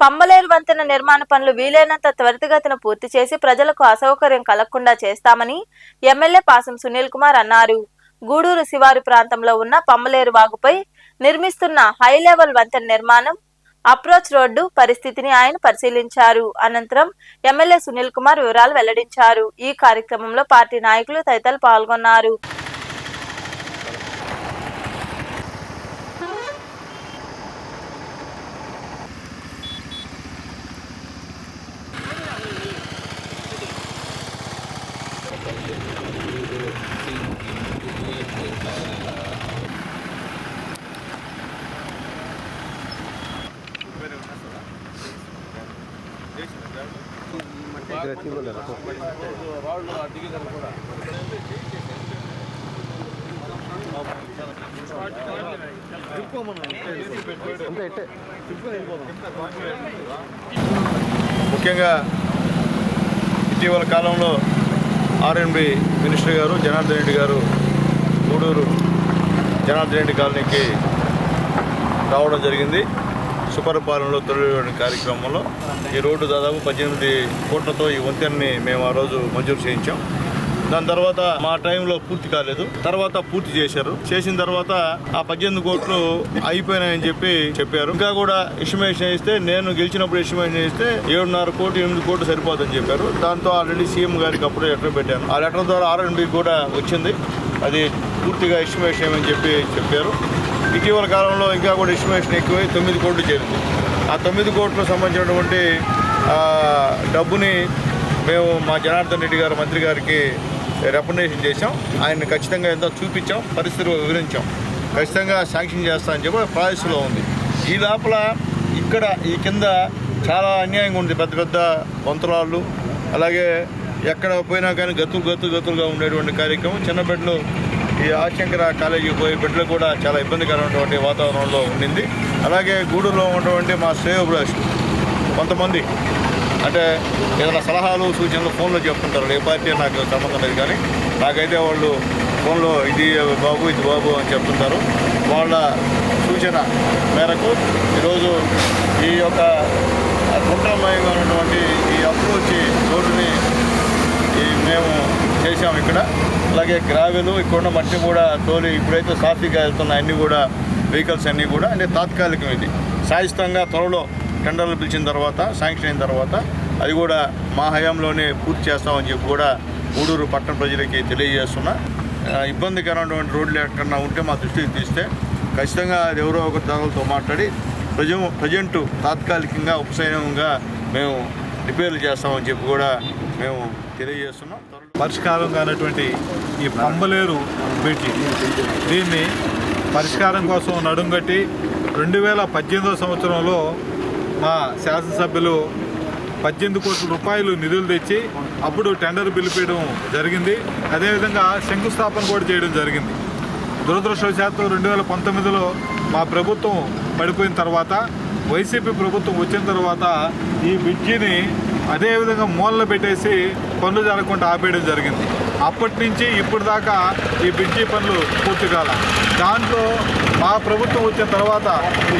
పంబలేరు వంతెన నిర్మాణ పనులు వీలైనంత త్వరితగతిన పూర్తి చేసి ప్రజలకు అసౌకర్యం కలగకుండా చేస్తామని ఎమ్మెల్యే పాసం సునీల్ కుమార్ అన్నారు. గూడూరు శివారు ప్రాంతంలో ఉన్న పంబలేరు వాగుపై నిర్మిస్తున్న హై లెవెల్ వంతెన నిర్మాణం అప్రోచ్ రోడ్డు పరిస్థితిని ఆయన పరిశీలించారు. అనంతరం ఎమ్మెల్యే సునీల్ కుమార్ వివరాలు వెల్లడించారు. ఈ కార్యక్రమంలో పార్టీ నాయకులు తదితరులు పాల్గొన్నారు. ముఖ్యంగా ఇటీవల కాలంలో ఆర్ఎన్బి మినిస్టర్ గారు జనార్దన్ రెడ్డి గారు గూడూరు జనార్దన్ రెడ్డి కాలనీకి రావడం జరిగింది. సుపరిపాలనలో తొలి కార్యక్రమంలో ఈ రోడ్డు దాదాపు పద్దెనిమిది కోట్లతో ఈ వంతెనని మేము ఆ రోజు మంజూరు చేయించాం. దాని తర్వాత మా టైంలో పూర్తి కాలేదు. తర్వాత పూర్తి చేశారు. చేసిన తర్వాత ఆ పద్దెనిమిది కోట్లు అయిపోయినాయని చెప్పి చెప్పారు. ఇంకా కూడా ఎస్టిమేషన్ ఇస్తే నేను గెలిచినప్పుడు ఎస్టిమేషన్ ఇస్తే ఏడున్నర కోట్లు ఎనిమిది కోట్లు సరిపోతుందని చెప్పారు. దాంతో ఆల్రెడీ సీఎం గారికి అప్పుడే లెటర్ పెట్టాను. ఆ లెటర్ ద్వారా ఆర్ఎండ్బి కూడా వచ్చింది. అది పూర్తిగా ఎస్టిమేషన్ ఏమని చెప్పి చెప్పారు. ఇటీవల కాలంలో ఇంకా కూడా ఎస్టిమేషన్ ఎక్కువై తొమ్మిది కోట్లు చేరింది. ఆ తొమ్మిది కోట్లకు సంబంధించినటువంటి డబ్బుని మేము మా జనార్దన్ రెడ్డి గారు మంత్రి గారికి రికమెండేషన్ చేశాం. ఆయన ఖచ్చితంగా ఎంతో చూపించాం పరిస్థితులు వివరించాం. ఖచ్చితంగా శాంక్షన్ చేస్తామని చెప్పి ప్రాయస్లో ఉంది. ఈ లోపల ఇక్కడ ఈ కింద చాలా అన్యాయంగా ఉంది. పెద్ద పెద్ద వంతరాళ్ళు అలాగే ఎక్కడ పోయినా కానీ గతులు గతులు గతులుగా ఉండేటువంటి కార్యక్రమం. చిన్న ఈ ఆశంకర కాలేజీకి పోయే బిడ్డలు కూడా చాలా ఇబ్బందికరమైనటువంటి వాతావరణంలో ఉండింది. అలాగే గూడూరులో ఉన్నటువంటి మా శ్రేయోభిలాషులు కొంతమంది అంటే ఏదైనా సలహాలు సూచనలు ఫోన్లో చెప్తుంటారు. ఏ పార్టీ నాకు సంబంధం లేదు కానీ నాకైతే వాళ్ళు ఫోన్లో ఇది బాబు ఇది బాబు అని చెప్తుంటారు. వాళ్ళ సూచన మేరకు ఈరోజు ఈ యొక్క గుంటలమయంగా ఉన్నటువంటి ఈ అప్రోచ్ రోడ్డుని ఈ మేము చేసాం ఇక్కడ. అలాగే గ్రావెలు ఇక్కడ ఉన్న మట్టి కూడా తోలి ఇప్పుడైతే సాఫీగా వెళ్తున్న అన్నీ కూడా వెహికల్స్ అన్నీ కూడా. అంటే తాత్కాలికం ఇది. శాశ్వతంగా త్వరలో టెండర్లు పిలిచిన తర్వాత శాంక్షన్ అయిన తర్వాత అది కూడా మా హయాంలోనే పూర్తి చేస్తామని చెప్పి కూడా గూడూరు పట్టణ ప్రజలకి తెలియజేస్తున్నా. ఇబ్బందికరమైనటువంటి రోడ్లు ఎక్కడన్నా ఉంటే మా దృష్టికి తీస్తే ఖచ్చితంగా అది ఎవరో ఒక దానితో మాట్లాడి ప్రజ ప్రజెంటు తాత్కాలికంగా ఉపశమనంగా మేము రిపేర్లు చేస్తామని చెప్పి కూడా మేము తెలియజేస్తున్నాం. పరిష్కారం కానటువంటి ఈ పంబలేరు బ్రిడ్జి దీన్ని పరిష్కారం కోసం నడుంగట్టి రెండు వేల పద్దెనిమిదవ సంవత్సరంలో మా శాసనసభ్యులు పద్దెనిమిది కోట్ల రూపాయలు నిధులు తెచ్చి అప్పుడు టెండర్ పిలిపించడం జరిగింది. అదేవిధంగా శంకుస్థాపన కూడా చేయడం జరిగింది. దురదృష్టవశాత్తు రెండు వేల పంతొమ్మిదిలో మా ప్రభుత్వం పడిపోయిన తర్వాత వైసీపీ ప్రభుత్వం వచ్చిన తర్వాత ఈ బ్రిడ్జిని అదేవిధంగా మూలన పెట్టేసి పనులు జరగకుండా ఆపేయడం జరిగింది. అప్పటి నుంచి ఇప్పుడు దాకా ఈ బ్రిడ్జి పనులు పూర్తి కాల. దాంట్లో మా ప్రభుత్వం వచ్చిన తర్వాత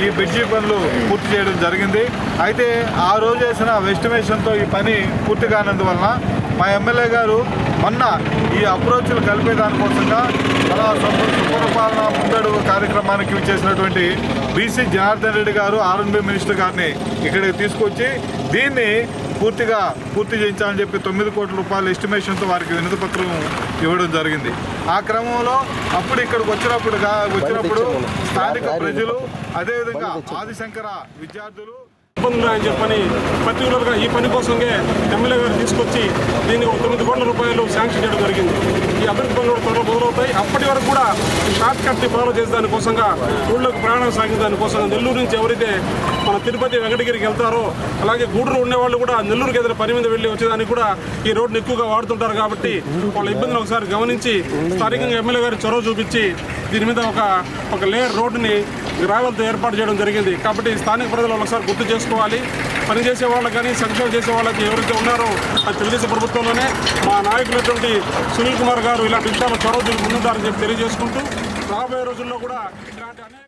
ఈ బ్రిడ్జి పనులు పూర్తి చేయడం జరిగింది. అయితే ఆ రోజు వేసిన వెస్టిమేషన్తో ఈ పని పూర్తి కానందువలన మా ఎమ్మెల్యే గారు మొన్న ఈ అప్రోచ్లు కలిపే దానికోసంగా మన సుపరిపాలన ముందడుగు కార్యక్రమానికి చేసినటువంటి బీసీ జనార్దన్ రెడ్డి గారు ఆర్ఎన్బి మినిస్టర్ గారిని ఇక్కడికి తీసుకొచ్చి దీన్ని పూర్తిగా పూర్తి చేయించాలని చెప్పి తొమ్మిది కోట్ల రూపాయల ఎస్టిమేషన్తో వారికి వినతి పత్రం ఇవ్వడం జరిగింది. ఆ క్రమంలో అప్పుడు ఇక్కడికి వచ్చినప్పుడు వచ్చినప్పుడు స్థానిక ప్రజలు అదేవిధంగా ఆదిశంకర విద్యార్థులు ఇబ్బందులు అని చెప్పని పర్టికులర్గా ఈ పని కోసంగా ఎమ్మెల్యే గారు తీసుకొచ్చి దీన్ని ఒక తొమ్మిది కోట్ల రూపాయలు శాంక్షన్ చేయడం జరిగింది. ఈ అభివృద్ధి పనులు త్వరలో మొదలవుతాయి. అప్పటి వరకు కూడా షార్ట్ కట్ని ఫాలో చేసే దానికోసంగా ఊళ్ళోకి ప్రయాణం సాగే దానికోసం నెల్లూరు నుంచి ఎవరైతే మన తిరుపతి వెంకటగిరికి వెళ్తారో అలాగే గూడూరు ఉండేవాళ్ళు కూడా నెల్లూరుకి ఏదైనా పని మీద వెళ్ళి వచ్చేదానికి కూడా ఈ రోడ్డుని ఎక్కువగా వాడుతుంటారు కాబట్టి వాళ్ళ ఇబ్బందులు ఒకసారి గమనించి స్థానికంగా ఎమ్మెల్యే గారు చొరవ చూపించి దీని మీద ఒక ఒక లేయర్ రోడ్డుని గ్రావెల్తో ఏర్పాటు చేయడం జరిగింది. కాబట్టి స్థానిక ప్రజలు ఒకసారి గుర్తు చేసుకోవాలి. పనిచేసే వాళ్ళకి కానీ సంక్షేమం చేసే వాళ్ళకి ఎవరైతే ఉన్నారో అది తెలుగుదేశం ప్రభుత్వంలోనే మా నాయకులైనటువంటి సునీల్ కుమార్ గారు ఇలాంటి విషయాలు చొరవ చూపి ముందుంటారని చెప్పి తెలియజేసుకుంటూ రాబోయే రోజుల్లో కూడా ఇలాంటి అనేక